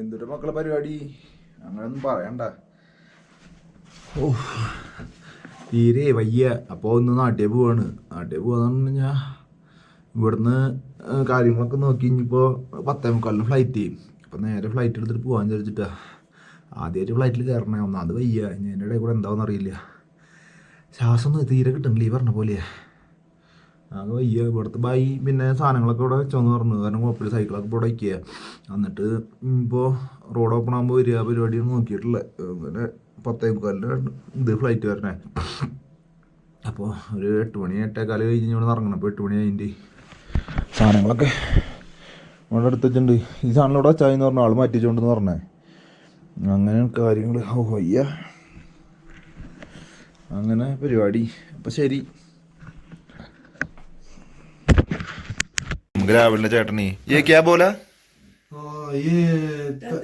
എന്തൊരു മക്കളെ പരിപാടി? അങ്ങനൊന്നും പറയണ്ട. ഓ തീരെ വയ്യ. അപ്പോൾ ഒന്ന് നാട്ടിൽ പോവാണ്. നാട്ടിൽ പോവാന്ന് പറഞ്ഞു ഇവിടുന്ന് കാര്യങ്ങളൊക്കെ നോക്കി ഇനിയിപ്പോൾ പത്തേ മുക്കാലിന് ഫ്ലൈറ്റ് ചെയ്യും. അപ്പം നേരെ ഫ്ലൈറ്റ് എടുത്തിട്ട് പോകാൻ വിചാരിച്ചിട്ടാ ആദ്യമായിട്ട് ഫ്ലൈറ്റിൽ കയറണേ ഒന്നാമത് വയ്യ. ഇനി എന്റെ ഇടയിൽ കൂടെ എന്താണെന്ന് അറിയില്ല. ശ്വാസം തീരെ കിട്ടണില്ല ഈ പറഞ്ഞ പോലെയാ. ആകെ വയ്യ. ഇവിടുത്തെ ബൈ പിന്നെ സാധനങ്ങളൊക്കെ ഇവിടെ വെച്ചോന്ന് പറഞ്ഞു. കാരണം കുഴപ്പമില്ല. സൈക്കിളൊക്കെ ഇവിടെ വയ്ക്കുക എന്നിട്ട് ഇപ്പോൾ റോഡ് ഓപ്പൺ ആകുമ്പോൾ വരിക. പരിപാടി നോക്കിയിട്ടില്ല. അങ്ങനെ പത്തേ മുക്കാലിന്റെ ഇത് ഫ്ലൈറ്റ് വരണേ. അപ്പോൾ ഒരു എട്ട് മണി എട്ടേക്കാൽ കഴിഞ്ഞ് ഇവിടെ ഇറങ്ങണം. അപ്പോൾ എട്ട് മണി അതിന്റെ സാധനങ്ങളൊക്കെ ഇവിടെ അടുത്ത് വെച്ചിട്ടുണ്ട്. ഈ സാധനം ഇവിടെ വെച്ചാന്ന് പറഞ്ഞ. ആൾ മാറ്റിച്ചുകൊണ്ടെന്ന് പറഞ്ഞേ. അങ്ങനെ കാര്യങ്ങൾ ഓ വയ്യ. അങ്ങനെ പരിപാടി. അപ്പോൾ ശരി. രാവിലെ ചേട്ടനെ ये क्या बोला हाँ, ये त-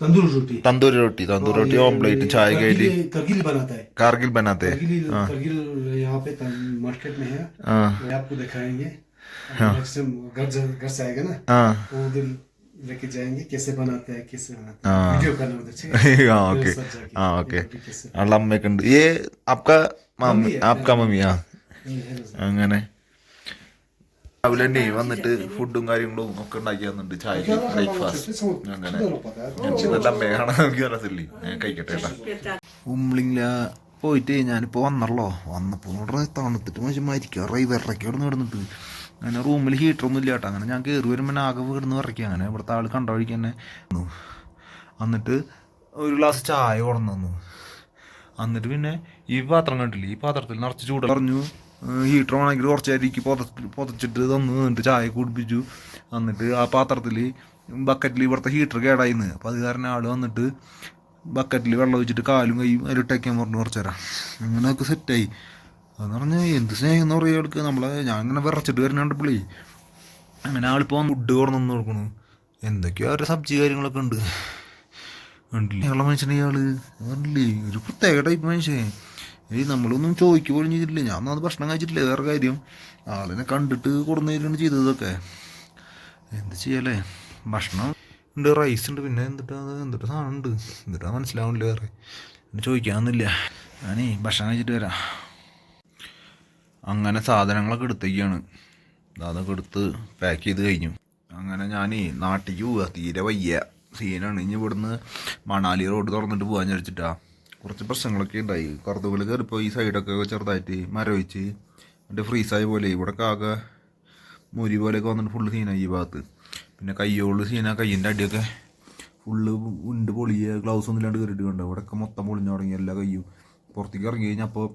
तंदूर रोटी तंदूरी रोटी तंदूरी रोटी ऑमलेट चाय के लिए करगिल करगिल बनाता है कारगिल बनाते हैं करगिल करगिल यहाँ पे तं- मार्केट में है हाँ वो आपको दिखाएंगे नेक्स्ट टाइम घर जा- घर से आएगा ना हाँ वो उधर लेके जाएंगे कैसे बनाते हैं कैसे बनाते हाँ। हैं वीडियो करना उधर ठीक है हाँ ओके साथ जाके हाँ ओके ये कैसे അള്ള അമ്മയൊക്കെ ഉണ്ട് ये आपका मम्मी मामी है, आपका मम्मी ആ ये है ना। അങ്ങനെ രാവിലെ തന്നെ വന്നിട്ട് ഫുഡും കാര്യങ്ങളും ഒക്കെ ഉണ്ടാക്കി തന്നിട്ടുണ്ട് ചായ ബ്രേക്ക്ഫാസ്റ്റ് അങ്ങനെ. നല്ല അമ്മയാണ് എനിക്ക് അറിയത്തില്ലേ ഞാൻ കഴിക്കട്ടെ കേട്ടാ. ഉമ്ലിംഗ പോയിട്ട് ഞാനിപ്പോൾ വന്നല്ലോ വന്നപ്പോൾ തണുത്തിട്ട് മനുഷ്യൻ മരിക്കാറായി വിറക്കി ഇവിടെ കിടന്നിട്ട്? അങ്ങനെ റൂമിൽ ഹീറ്ററൊന്നും ഇല്ല കേട്ടോ. അങ്ങനെ ഞാൻ കയറി വരുമ്പോൾ ആകെ വീടുന്ന് വിറയ്ക്കുക അങ്ങനെ ഇവിടുത്തെ ആൾ കണ്ട വഴിക്ക് തന്നെ എന്നിട്ട് ഒരു ഗ്ലാസ് ചായ കൊണ്ടു എന്നിട്ട് പിന്നെ ഈ പാത്രം കണ്ടില്ലേ? ഈ പാത്രത്തിൽ നിറച്ച് ചൂട് പറഞ്ഞു ഹീറ്റർ ആണെങ്കിൽ കുറച്ച് അരിക്ക് പൊത പുതച്ചിട്ട് തന്നു എന്നിട്ട് ചായ കുടിപ്പിച്ചു. എന്നിട്ട് ആ പാത്രത്തിൽ ബക്കറ്റിൽ ഇവിടുത്തെ ഹീറ്റർ കേടായിന്ന്. അപ്പോൾ അത് കാരണം ആൾ വന്നിട്ട് ബക്കറ്റിൽ വെള്ളം ഒഴിച്ചിട്ട് കാലും കൈയും അതിലിട്ടേക്കാൻ പറഞ്ഞു കുറച്ച് തരാം അങ്ങനെയൊക്കെ സെറ്റായി അതെന്ന് പറഞ്ഞാൽ എന്ത് സ്നേഹം എന്ന് പറയുക ആൾക്ക് നമ്മളെ ഞാൻ ഇങ്ങനെ വിറച്ചിട്ട് വരുന്നുണ്ട് പുള്ളി. അങ്ങനെ ആളിപ്പോൾ ഫുഡ് കുറഞ്ഞു കൊടുക്കണു. എന്തൊക്കെയോ അവരുടെ സബ്ജി കാര്യങ്ങളൊക്കെ ഉണ്ട്. കണ്ടില്ലേ? ഞങ്ങളെ മനുഷ്യനെ ഇയാൾ കണ്ടില്ലേ? ഒരു പ്രത്യേക ടൈപ്പ് മനുഷ്യൻ. ഏയ് നമ്മളൊന്നും ചോദിക്കു പോലും ചെയ്തിട്ടില്ല. ഞാൻ അത് ഭക്ഷണം കഴിച്ചിട്ടില്ല. വേറെ കാര്യം. ആളിനെ കണ്ടിട്ട് കൊടുന്നു തരുകയാണ് ചെയ്തതൊക്കെ. എന്ത് ചെയ്യല്ലേ ഭക്ഷണം ഉണ്ട് റൈസ് ഉണ്ട്. പിന്നെ എന്തിട്ടാ എന്തിട്ട് സാധനം ഉണ്ട്? എന്നിട്ട് മനസ്സിലാവുന്നില്ല വേറെ. പിന്നെ ചോദിക്കാനൊന്നുമില്ല. ഞാനേ ഭക്ഷണം കഴിച്ചിട്ട് വരാം. അങ്ങനെ സാധനങ്ങളൊക്കെ എടുത്തേക്കാണ് അതൊക്കെ എടുത്ത് പാക്ക് ചെയ്ത് കഴിഞ്ഞു. അങ്ങനെ ഞാൻ നാട്ടിലേക്ക് പോവുക തീരെ വയ്യ. സീനാണ്. ഇനി ഇവിടുന്ന് മണാലി റോഡ് തുറന്നിട്ട് പോകാൻ വിചാരിച്ചിട്ടാ. കുറച്ച് പ്രശ്നങ്ങളൊക്കെ ഉണ്ടായി. കറുതുകൾ കയറിപ്പോൾ ഈ സൈഡൊക്കെ ചെറുതായിട്ട് മരവിച്ച് എന്റെ ഫ്രീസായ പോലെ ഇവിടെ ആകെ മുരി പോലെയൊക്കെ വന്നിട്ട് ഫുള്ള് സീനായി ഈ ഭാഗത്ത്. പിന്നെ കയ്യോൾ സീന കയ്യിന്റെ അടിയൊക്കെ ഫുള്ള് ഉണ്ട് പൊളിയ ഗ്ലൗസ് ഒന്നും ഇല്ലാണ്ട് കയറിയിട്ട് കണ്ടോ? ഇവിടെയൊക്കെ മൊത്തം പൊളിഞ്ഞു തുടങ്ങി എല്ലാ കയ്യും. പുറത്തേക്ക് ഇറങ്ങി കഴിഞ്ഞാൽ അപ്പോൾ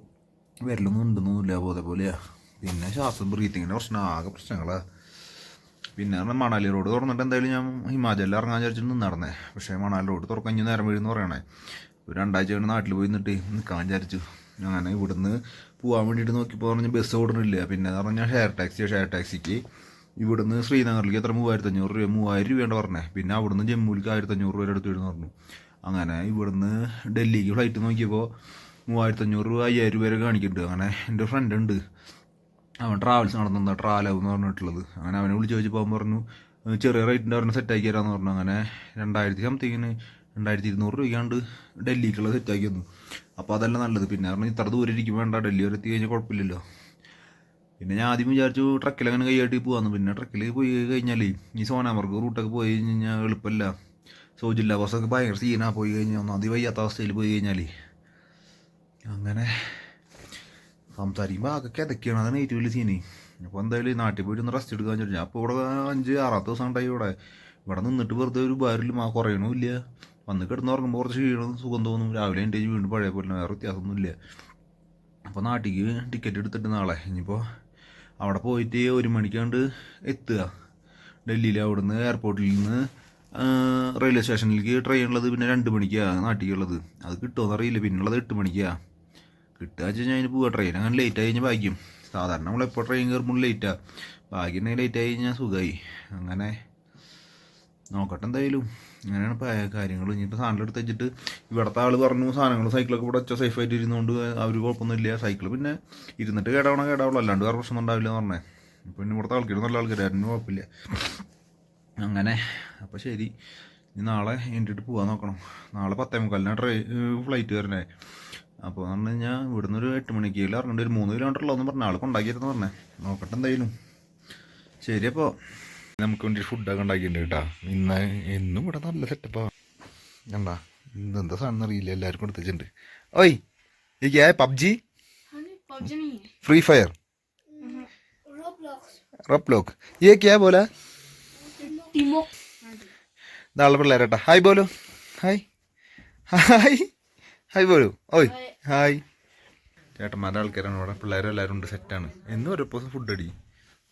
വിരലൊന്നും ഉണ്ടെന്നൊന്നുമില്ല പോലെ പോലെയാ. പിന്നെ ശ്വാസം ബ്രീത്തിങ്ങിന്റെ പ്രശ്നം ആകെ പ്രശ്നങ്ങളാണ് പിന്നെ പറഞ്ഞാൽ മണാലി റോഡ് തുറന്നിട്ട് എന്തായാലും ഞാൻ ഹിമാചലിൽ ഇറങ്ങാൻ വിചാരിച്ചിട്ട് നടന്നേ. പക്ഷേ മണാലി റോഡ് തുറക്കഞ്ഞ് നേരം വീഴുന്ന് പറയണേ. ഒരു രണ്ടാഴ്ച കൊണ്ട് നാട്ടിൽ പോയി നിന്നിട്ട് നിൽക്കാൻ വിചാരിച്ചു. അങ്ങനെ ഇവിടുന്ന് പോകാൻ വേണ്ടിയിട്ട് നോക്കിയപ്പോൾ പറഞ്ഞ് ബസ് ഓടണില്ല പിന്നെ പറഞ്ഞാൽ ഷെയർ ടാക്സി ഷെയർ ടാക്സിക്ക് ഇവിടുന്ന് ശ്രീനഗറിലേക്ക് എത്ര? മൂവായിരത്തി അഞ്ഞൂറ് രൂപ മൂവായിരം രൂപയാണ് പറഞ്ഞത് പിന്നെ അവിടുന്ന് ജമ്മുവിലേക്ക് ആയിരത്തി അഞ്ഞൂറ് രൂപ എടുത്തു വരുന്നു പറഞ്ഞു. അങ്ങനെ ഇവിടുന്ന് ഡൽഹിക്ക് ഫ്ലൈറ്റ് നോക്കിയപ്പോൾ മൂവായിരത്തി അഞ്ഞൂറ് രൂപ അയ്യായിരം രൂപ വരെ കാണിക്കുന്നുണ്ട്. അങ്ങനെ എന്റെ ഫ്രണ്ട് ഉണ്ട്. അവൻ ട്രാവൽസ് നടത്തുന്ന ട്രാവലവ് എന്ന് പറഞ്ഞിട്ടുള്ളത്. അങ്ങനെ അവനെ വിളിച്ച് ചോദിച്ചപ്പോൾ അവൻ പറഞ്ഞു ചെറിയ റേറ്റിന്റെ അവനെ സെറ്റാക്കി തരാമെന്ന് പറഞ്ഞു. അങ്ങനെ രണ്ടായിരത്തി സംതിങ്ങിന് രണ്ടായിരത്തി ഇരുന്നൂറ് രൂപയ്ക്കാണ്ട് ഡൽഹിക്കുള്ളത് സെറ്റാക്കി തന്നു. അപ്പോൾ അതല്ല നല്ലത്. പിന്നെ കാരണം ഇത്ര ദൂരം ഇരിക്കും വേണ്ട ഡൽഹി വരെ എത്തി കഴിഞ്ഞാൽ കുഴപ്പമില്ലല്ലോ. പിന്നെ ഞാൻ ആദ്യം വിചാരിച്ചു ട്രക്കിൽ അങ്ങനെ കൈയാട്ടി പോകാമെന്ന് പിന്നെ ട്രക്കിൽ പോയി കഴിഞ്ഞാൽ ഈ സോനാമർഗ് റൂട്ടൊക്കെ പോയി കഴിഞ്ഞാൽ എളുപ്പമല്ല സോജില്ല ബസ്സൊക്കെ ഭയങ്കര സീനാ പോയി കഴിഞ്ഞാൽ ഒന്നാമത് വയ്യാത്ത അവസ്ഥയിൽ പോയി കഴിഞ്ഞാൽ അങ്ങനെ സംസാരിക്കുമ്പോൾ ആകെ കിതയ്ക്കാണ്. അതാണ് ഏറ്റവും വലിയ സീന് അപ്പോൾ എന്തായാലും നാട്ടിൽ പോയിട്ട് ഒന്ന് റെസ്റ്റ് എടുക്കാൻ ചോദിച്ചു അപ്പോൾ ഇവിടെ അഞ്ച് ആറാമത്തെ ദിവസം ഉണ്ടായി ഇവിടെ. ഇവിടെ നിന്നിട്ട് വെറുതെ ഒരു ഭാരിലും ആ കുറയണമില്ല വന്ന് കിടന്ന് ഉറങ്ങുമ്പോൾ കുറച്ച് ക്ഷീണം സുഖം തോന്നും. രാവിലെ എന്റെ വീണ്ടും പഴയ പോലെ വേറെ വ്യത്യാസമൊന്നുമില്ല. അപ്പോൾ നാട്ടിലേക്ക് ടിക്കറ്റ് എടുത്തിട്ട് നാളെ. ഇനിയിപ്പോൾ അവിടെ പോയിട്ട് ഒരു മണിക്കാണ്ട് എത്തുക. ഡൽഹിയിൽ അവിടുന്ന് എയർപോർട്ടിൽ നിന്ന് റെയിൽവേ സ്റ്റേഷനിലേക്ക് ട്രെയിൻ ഉള്ളത് പിന്നെ രണ്ട് മണിക്കാണ് നാട്ടിലേക്കുള്ളത് അത് കിട്ടുമോ അറിയില്ല. പിന്നുള്ളത് എട്ട് മണിക്കാണ് കിട്ടുക വെച്ച് കഴിഞ്ഞാൽ അതിന് പോവുക ട്രെയിൻ അങ്ങനെ ലേറ്റ് ആയി കഴിഞ്ഞാൽ ഭാഗ്യം. സാധാരണ നമ്മളെപ്പോൾ ട്രെയിൻ കയറുമ്പോൾ ലേറ്റാണ് ഭാഗ്യം ലേറ്റ് ആയി കഴിഞ്ഞാൽ സുഖമായി അങ്ങനെ നോക്കട്ടെ എന്തായാലും. അങ്ങനെയാണ് ഇപ്പോൾ കാര്യങ്ങൾ ഇനിയിപ്പോൾ സാധനം എടുത്ത് വെച്ചിട്ട് ഇവിടുത്തെ ആൾ പറഞ്ഞു സാധനങ്ങൾ സൈക്കിളൊക്കെ ഇവിടെ വെച്ചാൽ സേഫായിട്ട് ഇരുന്നുകൊണ്ട് അവർ കുഴപ്പമൊന്നുമില്ല. സൈക്കിൾ പിന്നെ ഇരുന്നിട്ട് കേടാവണം കേടാവുള്ളൂ. അല്ലാണ്ട് വേറെ പ്രശ്നം ഉണ്ടാവില്ല എന്ന് പറഞ്ഞേ. പിന്നെ ഇവിടുത്തെ ആൾക്കാർ നല്ല ആൾക്കാരായിരുന്നു കുഴപ്പമില്ല. അങ്ങനെ. അപ്പോൾ ശരി. ഇനി നാളെ എന്റെട്ട് പോകാൻ നോക്കണം. നാളെ പത്തേ മുക്കാലിനാണ് ട്രെയിൻ ഫ്ലൈറ്റ് വരണേ. അപ്പോൾ എന്ന് പറഞ്ഞു കഴിഞ്ഞാൽ ഇവിടുന്ന് ഒരു എട്ട് മണിക്ക് ഇറങ്ങേണ്ട ഒരു മൂന്ന് കിലോമീറ്റർ ഉള്ളതെന്ന് പറഞ്ഞ ആൾ കൊണ്ടാക്കിയിരുന്നു പറഞ്ഞേ. നോക്കട്ടെ എന്തായാലും. ശരി അപ്പോൾ നമുക്ക് വേണ്ടി ഫുഡൊക്കെ ഉണ്ടാക്കിയിട്ടുണ്ട് കേട്ടോ. ഇന്ന് എന്നും ഇവിടെ നല്ല സെറ്റപ്പാ എന്താ? ഇന്നെന്താ സാധനം അറിയില്ല. എല്ലാവർക്കും എടുത്തിട്ടുണ്ട് ഓയ് എനിക്ക് പബ്ജി? ഫ്രീ ഫയർ റോപ്ലോക്ക് ഏ ക്യാ പോലെ? നാളെ പിള്ളേരട്ടാ ഹായ് ബോലു. ഹായ് ഹായ് ഹായ് ബോലു. ഓയ് ഹായ് ചേട്ടന്മാരുടെ ആൾക്കാരാണ് ഇവിടെ. പിള്ളേരെല്ലാവരും ഉണ്ട്. സെറ്റാണ് എന്നും ഒരു ദിവസം ഫുഡ് അടി.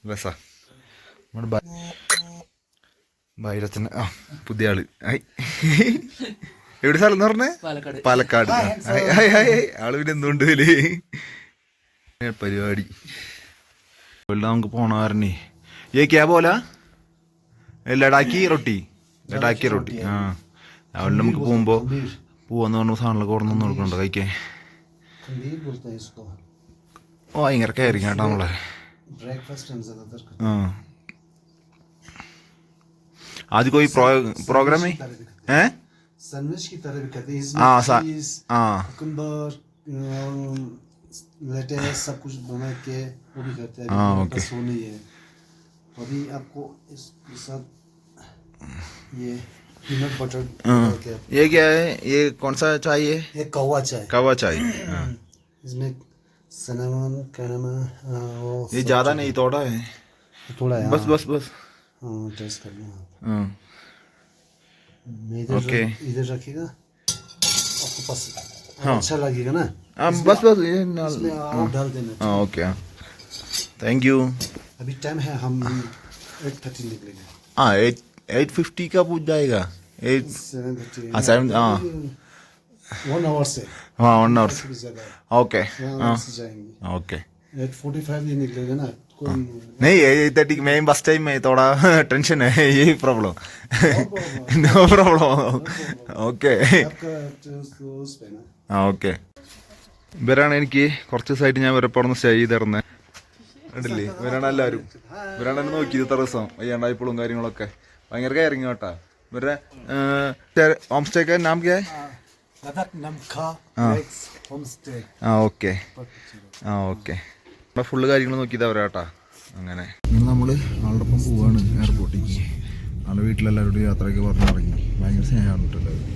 ബസ്സാ നമ്മുടെ ഭൈരച്ചൻ ആ പുതിയ ആൾ ഹായ് എവിടെ സ്ഥലം എന്ന് പറഞ്ഞേ? പാലക്കാട്. ആൾ പിന്നെ എന്തുകൊണ്ട് പരിപാടി. നമുക്ക് പോണ പറഞ്ഞേ ഏ ക്യാ പോല? ലഡാക്കി റൊട്ടി. ലഡാക്കി റൊട്ടി. ആ. അവിടെ നമുക്ക് പോകുമ്പോ പോവാന്ന് പറഞ്ഞ സാധനങ്ങളൊക്കെ ഓർന്ന് നോക്കണ്ടോ കഴിക്കേ ഭയങ്കര കയറി കേട്ടോ നമ്മളെ. ആ. आज कोई प्रो, प्रोग्राम है? हैं। सैंडविच की तरह भी हैं। हाँ, हाँ। कुकुम्बर लेटेस सब कुछ बना के वो भी करते हैं। हाँ, ओके। नहीं है। अभी आपको साथ ये पीनट बटर हाँ। ये क्या है? ये कौन सा चाय है? ये कौवा चाय। कवा चाय हाँ। इसमें सिनेमन कैनमा ये ज़्यादा नहीं थोड़ा है। थोड़ा है बस हाँ। बस बस। हाँ टेस्ट करना हाँ मैं इधर ओके। इधर रखिएगा आपको पास हाँ। अच्छा लगेगा ना हाँ बस बस ये डाल देना हाँ ओके हाँ थैंक यू अभी टाइम है हम एट थर्टी निकलेंगे हाँ एट एट फिफ्टी का पूछ जाएगा एट हाँ, seven- हाँ। वन आवर से हाँ वन आवर से okay okay eight forty five ही निकलेगा ना नहीं एट थर्टी मैं बस टाइम में थोड़ा टेंशन है यही प्रॉब्लम नो प्रॉब्लम ओके आपका तो उस पे ना ആ ഓക്കെ ഇവരാണ് എനിക്ക് കുറച്ച് ദിവസമായിട്ട് ഞാൻ ഇവരെ പുറന്ന് സ്റ്റേ ചെയ്ത് തരുന്നത് കണ്ടില്ലേ ഇവരാണ് എല്ലാവരും ഇവരാണ് എന്നെ നോക്കിയത് ഇത്ര ദിവസം വയ്യാണ്ടായപ്പോഴും കാര്യങ്ങളൊക്കെ ഭയങ്കര കയറിങ് കേട്ടാ ഇവരുടെ ഹോം സ്റ്റേ ഒക്കെ നാം കേ लद्दाख नमखा होम स्टे ആ ഓക്കെ ആ ഓക്കെ നമ്മുടെ ഫുള്ള് കാര്യങ്ങൾ നോക്കിയത് അവരാട്ടാ അങ്ങനെ. നമ്മൾ ആളുടെ ഒപ്പം പോവാണ് എയർപോർട്ടിലേക്ക് ആളുടെ വീട്ടിലെല്ലാവരോടും യാത്രയൊക്കെ പറഞ്ഞിറങ്ങി. ഭയങ്കര സ്നേഹമാണ് കേട്ടോ എല്ലാവരും.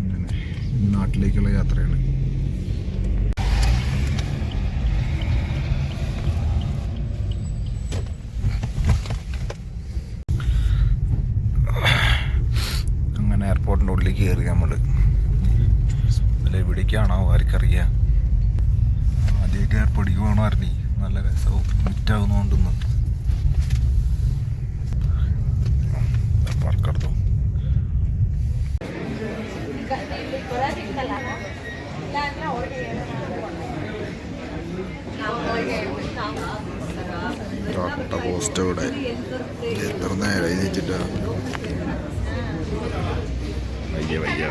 അങ്ങനെ. നാട്ടിലേക്കുള്ള യാത്രയാണ്. അങ്ങനെ എയർപോർട്ടിന്റെ ഉള്ളിലേക്ക് കയറി നമ്മൾ അല്ല എവിടേക്കാണോ ആർക്കറിയാം. ആദ്യമായിട്ട് എയർപോർട്ടിലേക്ക് പോകണ അറിഞ്ഞി? നല്ല രസവും മിറ്റാവുന്നോണ്ടെന്ന് പറക്കെടുത്തു പോസ്റ്റ് ഇവിടെ. എത്ര നേരം എഴുതിച്ചിട്ടാ? വയ്യ വയ്യ.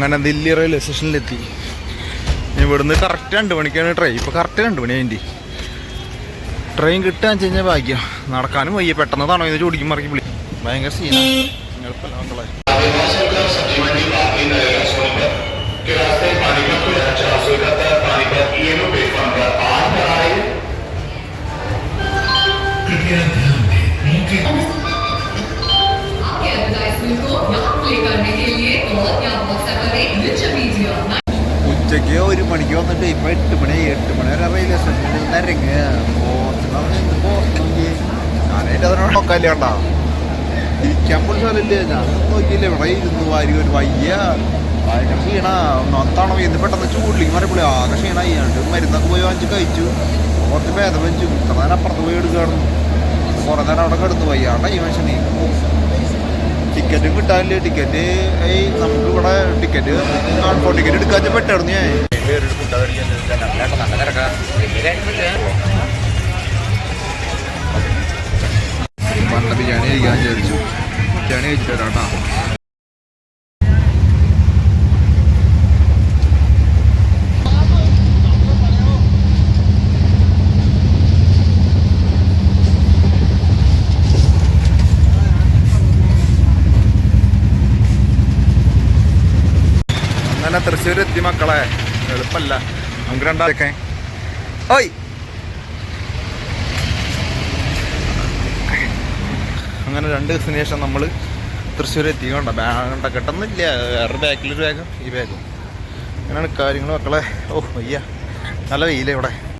അങ്ങനെ ദില്ലി റെയിൽവേ സ്റ്റേഷനിലെത്തി ഇവിടുന്ന് കറക്റ്റ് രണ്ട് മണിക്കാണ് ട്രെയിൻ ഇപ്പോൾ കറക്റ്റ് രണ്ട് മണി അതിന്റെ ട്രെയിൻ കിട്ടാൻ വെച്ച് കഴിഞ്ഞാൽ ഭാഗ്യം. നടക്കാനും വയ്യ. പെട്ടെന്ന് തണോ ഇത് ചോടിക്കും മറക്കി വിളി. ഭയങ്കര സീനാണ് എളുപ്പമല്ല മക്കളെ? നോക്കാല്ലേ ഈ ഇരിക്കാൻ ഞാൻ നോക്കിയില്ല. ഇവിടെ ഇരുന്ന് വാരി ഒരു വയ്യ. ഭയങ്കര ക്ഷീണ. എന്ത് പെട്ടെന്ന് ചൂടിലേക്ക് മറിയപ്പോഴേ ആകെ ക്ഷീണായി. എന്നിട്ട് മരുന്നൊക്കെ പോയി വാങ്ങിച്ച് കഴിച്ചു. കുറച്ച് ഭേദം വെച്ചു. ഇത്ര നേരം അപ്പുറത്ത് പോയി എടുക്കുകയാണ് കുറേ നേരം അവിടെ കിടന്നു ഈ മനുഷ്യനെ ടിക്കറ്റും കിട്ടാനില്ല? ടിക്കറ്റ് ഈ നമുക്ക് ഇവിടെ ടിക്കറ്റ് ടിക്കറ്റ് എടുക്കാൻ പെട്ടായിരുന്നു ഞാൻ. പണ്ട ബിരിയാണി കഴിക്കാൻ വിചാരിച്ചു. ബിരിയാണി കഴിച്ചിട്ട് വരാം കേട്ടോ. അങ്ങനെ തൃശ്ശൂർ എത്തി മക്കളെ. എളുപ്പല്ല. നമുക്ക് രണ്ടാക്കെ ഓയ്! അങ്ങനെ രണ്ട് ദിവസത്തിന് ശേഷം നമ്മൾ തൃശ്ശൂർ എത്തി കണ്ട? ബാഗണ്ട കിട്ടുന്നില്ല. വേറെ ബാക്കിലൊരു ബാഗും ഈ ബാഗും അങ്ങനെയാണ് കാര്യങ്ങൾ മക്കളെ. ഓ അയ്യ നല്ല വെയിലേ ഇവിടെ.